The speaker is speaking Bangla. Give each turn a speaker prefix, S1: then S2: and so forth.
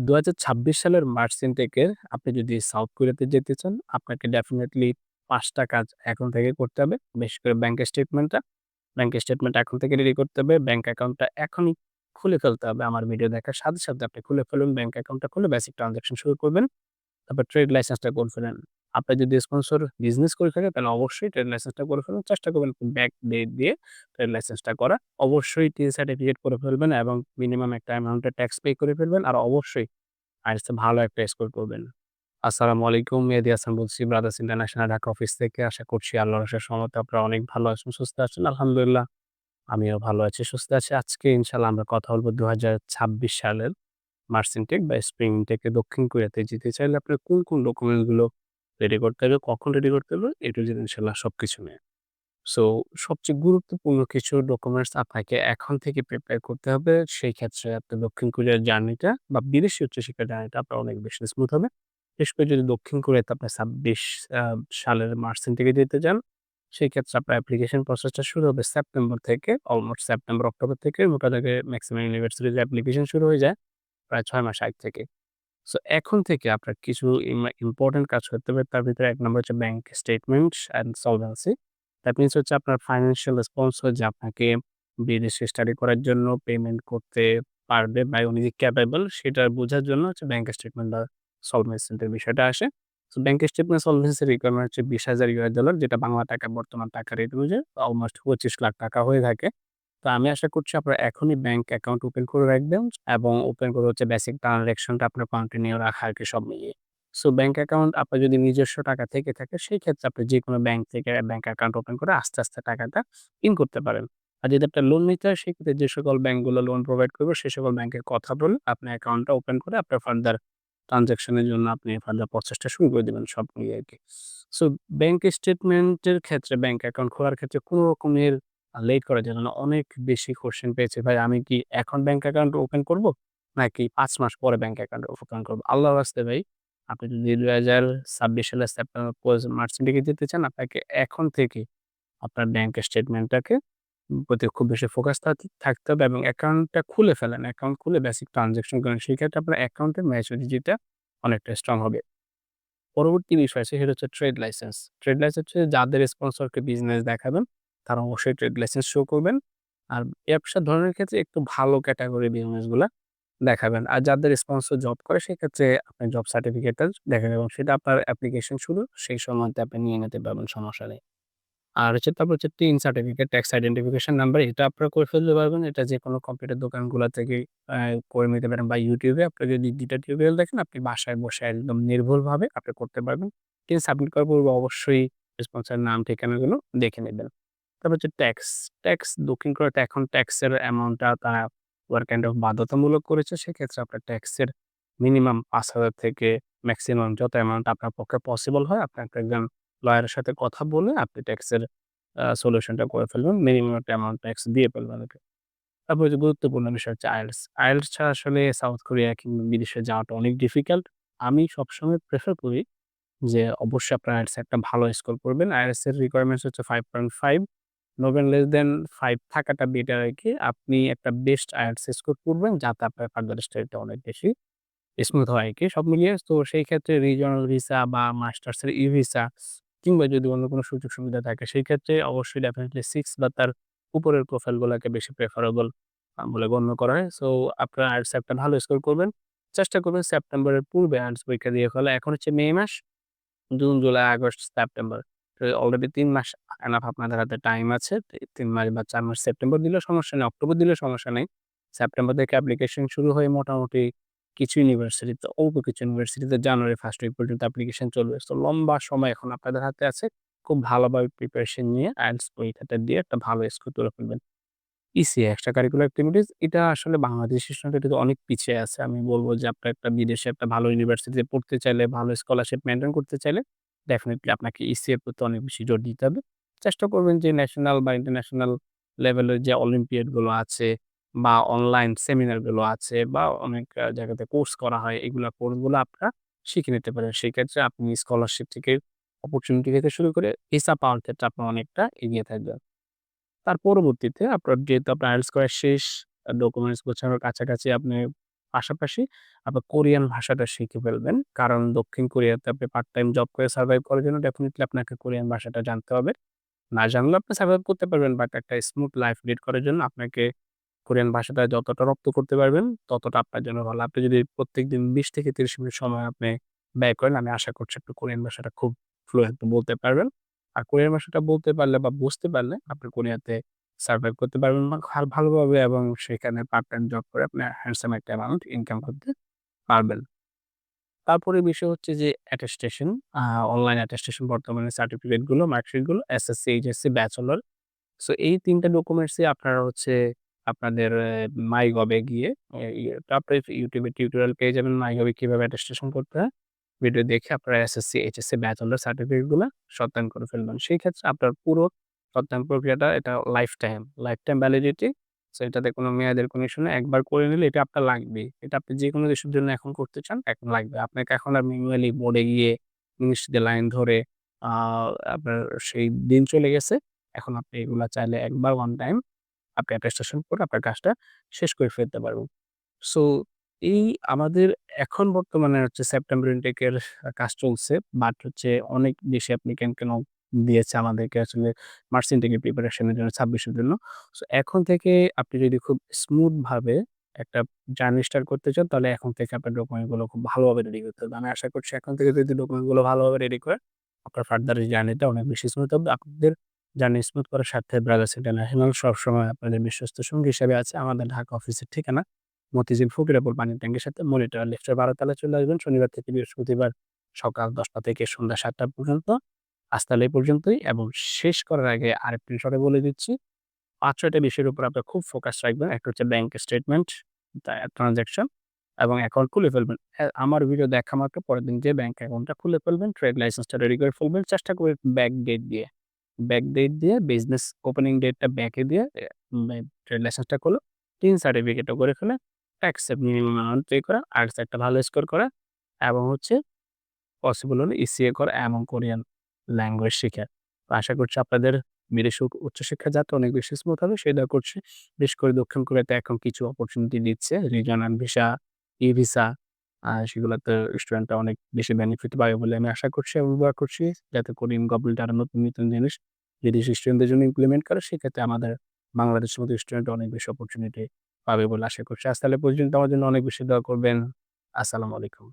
S1: ২০২৬ সালের মার্চ ইনটেকের আপনি যদি সাউথ কোরিয়াতে যেতে চান, আপনাকে ডেফিনেটলি পাঁচটা কাজ এখন থেকে করতে হবে। বিশেষ করে ব্যাংক স্টেটমেন্টটা। ব্যাংক স্টেটমেন্ট এখন থেকে রেডি করতে হবে। ব্যাংক অ্যাকাউন্টটা এখনই খুলে ফেলতে হবে। আমার ভিডিও দেখার সাথে, সাথে আপনি খুলে ফেলুন। ব্যাংক অ্যাকাউন্টটা খুলে বেসিক ট্রানজাকশন শুরু করবেন। তারপর ট্রেড লাইসেন্সটা করে ফেলেন। আপনি যদি স্পন্সর বিজনেস করে থাকেন তাহলে অবশ্যই ট্রেড লাইসেন্সটা করে ফেলুন। চেষ্টা করবেন ব্যাক ডেট দিয়ে ট্রেড লাইসেন্সটা করা। অবশ্যই টি সার্টিফিকেট করে ফেলবেন এবং মিনিমাম একটা অ্যামাউন্টের ট্যাক্স পে করে ফেলবেন। আর অবশ্যই আইএলটিএস ভালো একটা স্কোর করবেন। আসসালামু আলাইকুম মেহেদী হাসান বলছি ব্রাদার্স ইন্টারন্যাশনাল ঢাকা অফিস থেকে। আশা করছি আল্লাহর অশেষ রহমতে আপনারা অনেক ভালো আছেন, সুস্থ আছেন। আলহামদুলিল্লাহ আমিও ভালো আছি, সুস্থ আছি। আজকে ইনশাল্লাহ আমরা কথা বলব ২০২৬ সালের মার্চ ইনটেক বা স্প্রিং ইনটেকে দক্ষিণ কোরিয়াতে যেতে চাইলে আপনার কোন, কোন ডকুমেন্টগুলো রেডি করতে হবে, কখন রেডি করতে হবে, এ টু জেড ইনশাআল্লাহ সবকিছু নিয়ে। সো সবচেয়ে গুরুত্বপূর্ণ কিছু ডকুমেন্টস আপনাকে এখন থেকে প্রিপেয়ার করতে হবে। সেই ক্ষেত্রে আপনার দক্ষিণ কোরিয়ার জার্নিটা বা বিদেশি উচ্চশিক্ষার জার্নিটা আপনার অনেক বেশি স্মুথ হবে। বিশেষ করে যদি দক্ষিণ কোরিয়াতে আপনি ২৬ আ সালের মার্চ থেকে যেতে চান, সেই ক্ষেত্রে আপনার অ্যাপ্লিকেশন প্রসেসটা শুরু হবে সেপ্টেম্বর থেকে। অলমোস্ট সেপ্টেম্বর, অক্টোবর থেকে গোটা থেকে মেক্সিমাম ইউনিভার্সিটির অ্যাপ্লিকেশন শুরু হয়ে যায় প্রায় ছয় মাস আগ থেকে। সো এখন থেকে আপনার কিছু ইম ইম্পোর্টেন্ট কাজ করতে হবে। তার ভিতরে এক নম্বর হচ্ছে bank statement and solvency. That means হচ্ছে আপনার ফাইন্যান্সিয়াল স্পন্সর যে আপনাকে বিদেশে স্টাডি করার জন্য পেমেন্ট করতে পারবে বা উনি যে ক্যাপেবল সেটা বোঝার জন্য হচ্ছে ব্যাংক স্টেটমেন্ট বা সলভেন্সির বিষয়টা আসে। সো ব্যাংক স্টেটমেন্ট সলভেন্সির রিকোয়ারমেন্ট হচ্ছে $২০,০০০ যেটা বাংলা টাকা বর্তমান টাকা রেট অনুযায়ী অলমোস্ট ২৫ লাখ টাকা হয়ে থাকে। তো আমি আশা করছি আপনারা এখনই ব্যাংক অ্যাকাউন্ট ওপেন করে রাখবেন এবং ওপেন করে হচ্ছে বেসিক ট্রান্সেকশনটা আপনার কন্টিনিউ রাখা আর কি সব মিলিয়ে। সো ব্যাংক অ্যাকাউন্ট আপনার যদি নিজস্ব টাকা থেকে থাকে সেই ক্ষেত্রে আপনি যে কোনো ব্যাংক থেকে ব্যাংক অ্যাকাউন্ট ওপেন করে আস্তে, আস্তে টাকাটা ইন করতে পারেন। আর যদি আপনার লোন নিতে হয় সেক্ষেত্রে যে সকল ব্যাংকগুলো লোন প্রোভাইড করবে সে সকল ব্যাংকের কথা বলে আপনার অ্যাকাউন্টটা ওপেন করে আপনার ফার্দার ট্রান্সেকশন এর জন্য আপনি ফার্দার প্রসেসটা শুরু করে দিবেন সব মিলিয়ে আর কি সো ব্যাংক স্টেটমেন্টের ক্ষেত্রে ব্যাংক অ্যাকাউন্ট খোলার ক্ষেত্রে কোনো রকমের লেট করার জন্য অনেক বেশি কোয়েশ্চেন পেয়েছে ভাই, আমি কি এখন ব্যাংক অ্যাকাউন্ট ওপেন করব? নাকি পাঁচ মাস পরে ব্যাংক অ্যাকাউন্ট ওপেন করব? আল্লাহ ওয়াস্তে ভাই, আপনি যদি ২০২৬ সালের সেপ্টেম্বর পজ মার্চ দিকে যেতে চান, আপনাকে এখন থেকে আপনার ব্যাংক স্টেটমেন্টটাকে প্রতি খুব বেশি ফোকাস থাকতে হবে এবং অ্যাকাউন্টটা খুলে ফেলেন। অ্যাকাউন্ট খুলে বেসিক ট্রান্সেকশন করেন। সেক্ষেত্রে আপনার অ্যাকাউন্টের ম্যাচুরিটিটা অনেকটা স্ট্রং হবে। পরবর্তী বিষয় আছে, সেটা হচ্ছে ট্রেড লাইসেন্স। ট্রেড লাইসেন্স হচ্ছে যাদের স্পন্সরকে বিজনেস দেখাবেন তারা অবশ্যই ট্রেড লাইসেন্স শো করবেন। আর ব্যবসা ধরনের ক্ষেত্রে একটু ভালো ক্যাটেগরি বিজনেসগুলা দেখাবেন। আর যাদের স্পন্সর জব করে সেক্ষেত্রে আপনি জব সার্টিফিকেটটা দেখাবেন এবং সেটা আপনার অ্যাপ্লিকেশন শুরু সেই সময়তে আপনি নিয়ে নিতে পারবেন সমস্যা নেই। আর হচ্ছে তারপর হচ্ছে TIN certificate, tax identification number এটা আপনারা করে ফেলতে পারবেন। এটা যেকোনো কম্পিউটার দোকানগুলা থেকে করে নিতে পারেন বা ইউটিউবে আপনি যদি ২ টা টিউটোরিয়াল দেখেন আপনি বাসায় বসে একদম নির্ভুলভাবে আপনি করতে পারবেন। টিন সাবমিট করার পূর্বে অবশ্যই স্পন্সরের নাম ঠিকানাগুলো দেখে নেবেন। তারপর হচ্ছে ট্যাক্স। ট্যাক্স দক্ষিণ কোরিয়াতে এখন ট্যাক্সের অ্যামাউন্টটা তারা ওয়ার কাইন্ড অফ বাধ্যতামূলক করেছে। সেক্ষেত্রে আপনার ট্যাক্সের মিনিমাম ৫,০০০ থেকে ম্যাক্সিমাম যত অ্যামাউন্ট আপনার পক্ষে পসিবল হয় আপনি একটা একজন লয়ারের সাথে কথা বলে আপনি ট্যাক্সের সলিউশনটা করে ফেলবেন। মিনিমাম একটা অ্যামাউন্ট ট্যাক্স দিয়ে ফেলবেন আরকি। তারপর যে গুরুত্বপূর্ণ বিষয় হচ্ছে আইএলটিএস। আইএলটিএস ছাড়া আসলে সাউথ কোরিয়া কিংবা বিদেশে যাওয়াটা অনেক ডিফিকাল্ট। আমি সবসময় প্রেফার করি যে অবশ্যই আপনার আইএলটিএস একটা ভালো স্কোর করবেন। আইএলটিএস এর রিকোয়ারমেন্টস হচ্ছে 5.5 no then less then five থাকাটা বেটার আর কি আপনি একটা বেস্ট আইএলটিএস স্কোর করবেন যাতে আপনার ফার্দার স্টাডিটা অনেক বেশি স্মুথ হয় আর কি সব মিলিয়ে। তো সেই ক্ষেত্রে রিজনাল ভিসা বা মাস্টার্সের ই ভিসা কিংবা যদি অন্য কোনো সুযোগ সুবিধা থাকে সেই ক্ষেত্রে অবশ্যই ডেফিনিটলি 6 বা তার উপরের প্রোফাইলগুলাকে বেশি প্রেফারেবল বলে গণ্য করা হয়। সো আপনার আইএলটিএস একটা ভালো স্কোর করবেন। চেষ্টা করবেন সেপ্টেম্বরের পূর্বে আইএলটিএস পরীক্ষা দিয়ে ফেলা। এখন হচ্ছে মে মাস, June, July, August, September. Already তিন মাস এনাফ আপনাদের হাতে টাইম আছে। তিন মাস বা চার মাস সেপ্টেম্বর দিলেও সমস্যা নেই, অক্টোবর দিলেও সমস্যা নেই। সেপ্টেম্বর থেকে অ্যাপ্লিকেশন শুরু হয়ে মোটামুটি কিছু ইউনিভার্সিটিতে অল্প কিছু ইউনিভার্সিটিতে জানুয়ারি ফার্স্ট উইক পর্যন্ত অ্যাপ্লিকেশন চলবে। তো লম্বা সময় এখন আপনাদের হাতে আছে। খুব ভালোভাবে প্রিপারেশন নিয়ে আইএলটিএস পরীক্ষাটা দিয়ে একটা ভালো স্কোর তুলে ফেলবেন। ইসি এক্সট্রা কারিকুলার এক্টিভিটিস এটা আসলে বাংলাদেশের সঙ্গে অনেক পিছিয়ে আছে। আমি বলব যে আপনার একটা বিদেশে একটা ভালো ইউনিভার্সিটিতে পড়তে চাইলে, ভালো স্কলারশিপ মেনটেন করতে চাইলে ডেফিনিটলি আপনাকে ইসিএ প্রতি অনেক বেশি জোর দিতে হবে। চেষ্টা করবেন যে ন্যাশনাল বা ইন্টারন্যাশনাল লেভেলের যে অলিম্পিয়াডগুলো আছে বা অনলাইন সেমিনারগুলো আছে বা অনেক জায়গাতে কোর্স করা হয় এগুলা কোর্সগুলো আপনারা শিখে নিতে পারেন। সেক্ষেত্রে আপনি স্কলারশিপ থেকে অপরচুনিটি থেকে শুরু করে ভিসা পাওয়ার ক্ষেত্রে আপনি অনেকটা এগিয়ে থাকবেন। তার পরবর্তীতে আপনার যেহেতু আপনার আইএলটিএস করা শেষ, ডকুমেন্টস গোছানোর কাছাকাছি আপনি পাশাপাশি আপনার কোরিয়ান ভাষাটা শিখে ফেলবেন। কারণ দক্ষিণ কোরিয়াতে আপনি পার্ট টাইম জব করে সার্ভাইভ করার জন্য ডেফিনিটলি আপনাকে কোরিয়ান ভাষাটা জানতে হবে। না জানলেও আপনি সার্ভাইভ করতে পারবেন বাট একটা স্মুথ লাইফ লিড করার জন্য আপনাকে কোরিয়ান ভাষাটা যতটা রপ্ত করতে পারবেন ততটা আপনার জন্য ভালো। আপনি যদি প্রত্যেকদিন ২০ থেকে ৩০ মিনিট সময় আপনি ব্যয় করেন, আমি আশা করছি আপনি কোরিয়ান ভাষাটা খুব ফ্লুয়েন্ট বলতে পারবেন। আর কোরিয়ান ভাষাটা বলতে পারলে বা বুঝতে পারলে আপনি কোরিয়াতে সারভাইভ করতে পারবেন ভালোভাবে এবং সেখানে পার্ট টাইম জব করে আপনি হ্যান্ডসাম একটা অ্যামাউন্ট ইনকাম করতে পারবেন। তারপরে বিষয় হচ্ছে যে অ্যাটেস্টেশন, অনলাইন অ্যাটেস্টেশন বর্তমানে সার্টিফিকেটগুলো, মার্কশিটগুলো এসএসসি, এইচএসসি, ব্যাচেলর। সো এই ৩ টা ডকুমেন্টসই আপনারা হচ্ছে আপনাদের মাই এ গিয়ে তারপরে এ টিউটোরিয়াল পেয়ে যাবেন মাই গবে কীভাবে অ্যাটেস্টেশন করতে হয়। ভিডিও দেখে আপনারা এসএসসি, এইচএসসি, ব্যাচেলর সার্টিফিকেটগুলা সত্যায়ন করে ফেলবেন। সেই ক্ষেত্রে আপনার পুরো সত্যায়ন প্রক্রিয়াটা এটা life time, life time validity. So এটাতে কোনো মেয়াদের কোনো। একবার করে নিলে এটা আপনার লাগবেই। এটা আপনি যেকোনো দেশের জন্য এখন করতে চান, এখন লাগবে। আপনাকে এখন আর ম্যানুয়ালি বোর্ডে গিয়ে দিয়ে লাইন ধরে আপনার সেই দিন চলে গেছে। এখন আপনি এগুলা চাইলে একবার ওয়ান টাইম আপনি অ্যাটেস্টেশন করে আপনার কাজটা শেষ করে ফেলতে পারবেন। সো এই আমাদের এখন বর্তমানে হচ্ছে সেপ্টেম্বর ইনটেকের কাজ চলছে। বাট হচ্ছে অনেক বেশি কেন কেন দিয়েছে আমাদেরকে আসলে মার্চ ইনটেকের প্রিপারেশন এর জন্য ২৬ এর জন্য। সো এখন থেকে আপনি যদি খুব স্মুথ ভাবে একটা জার্নি স্টার্ট করতে চান, তাহলে এখন থেকে আপনার ডকুমেন্টগুলো খুব ভালোভাবে রেডি করতে হবে। আমি আশা করছি এখন থেকে যদি ডকুমেন্টগুলো ভালোভাবে রেডি করে আপনার ফার্দার জার্নিটা অনেক বেশি স্মুথ হবে। আপনাদের জার্নি স্মুথ করার স্বার্থে ব্রাদার্স ইন্টারন্যাশনাল সবসময় আপনাদের বিশ্বস্ত সঙ্গী হিসেবে আছে। আমাদের ঢাকা অফিসের ঠিকানা, মতিঝিল ফকিরাপুর পানির ট্যাঙ্কের সাথে মনিটর লিফটের ১২ তলায় চলে আসবেন শনিবার থেকে বৃহস্পতিবার সকাল দশটা থেকে সন্ধ্যা সাতটা পর্যন্ত। আজ তাহলে এই পর্যন্তই এবং শেষ করার আগে আরেকটি বিষয় বলে দিচ্ছি। ৫-৬ বিষয়ের উপর আপনার খুব ফোকাস রাখবেন। একটা হচ্ছে ব্যাংক স্টেটমেন্ট, তা ট্রান্সেকশন এবং অ্যাকাউন্ট খুলে ফেলবেন। আমার ভিডিও দেখা মাত্র পরের দিন যেয়ে ব্যাংক অ্যাকাউন্টটা খুলে ফেলবেন। ট্রেড লাইসেন্সটা রেডি করে ফেলবেন। চেষ্টা করবেন ব্যাক ডেট দিয়ে। ব্যাক ডেট দিয়ে বিজনেস ওপেনিং ডেটটা ব্যাকে দিয়ে ট্রেড লাইসেন্সটা খোলো। টিন সার্টিফিকেটও করে ফেলেন। ট্যাক্সে মিনিমাম অ্যামাউন্ট পে করা, আইএলটিএস একটা ভালো স্কোর করা এবং হচ্ছে পসিবল হলে ইসিএ করা এবং কোরিয়ান ল্যাঙ্গুয়েজ শিখা। তো আশা করছি আপনাদের বিদেশি উ উচ্চশিক্ষা যাতে অনেক বেশি স্মুথ হবে দোয়া করছি। বিশেষ করে দক্ষিণ কোরিয়াতে এখন কিছু অপরচুনিটি দিচ্ছে। রিজিওনাল ভিসা, ই-ভিসা আ সেগুলাতে স্টুডেন্টরা অনেক বেশি বেনিফিট পাবে বলে আমি আশা করছি দোয়া করছি যাতে কোরিয়ান গভর্নমেন্ট আরও নতুন, নতুন জিনিস বিদেশি স্টুডেন্টদের জন্য ইমপ্লিমেন্ট করে। সেক্ষেত্রে আমাদের বাংলাদেশের মতো স্টুডেন্ট অনেক বেশি অপরচুনিটি পাবে বলে আশা করছি। আজ তাহলে পর্যন্ত আমার জন্য অনেক বেশি দোয়া করবেন। আসসালামু আলাইকুম।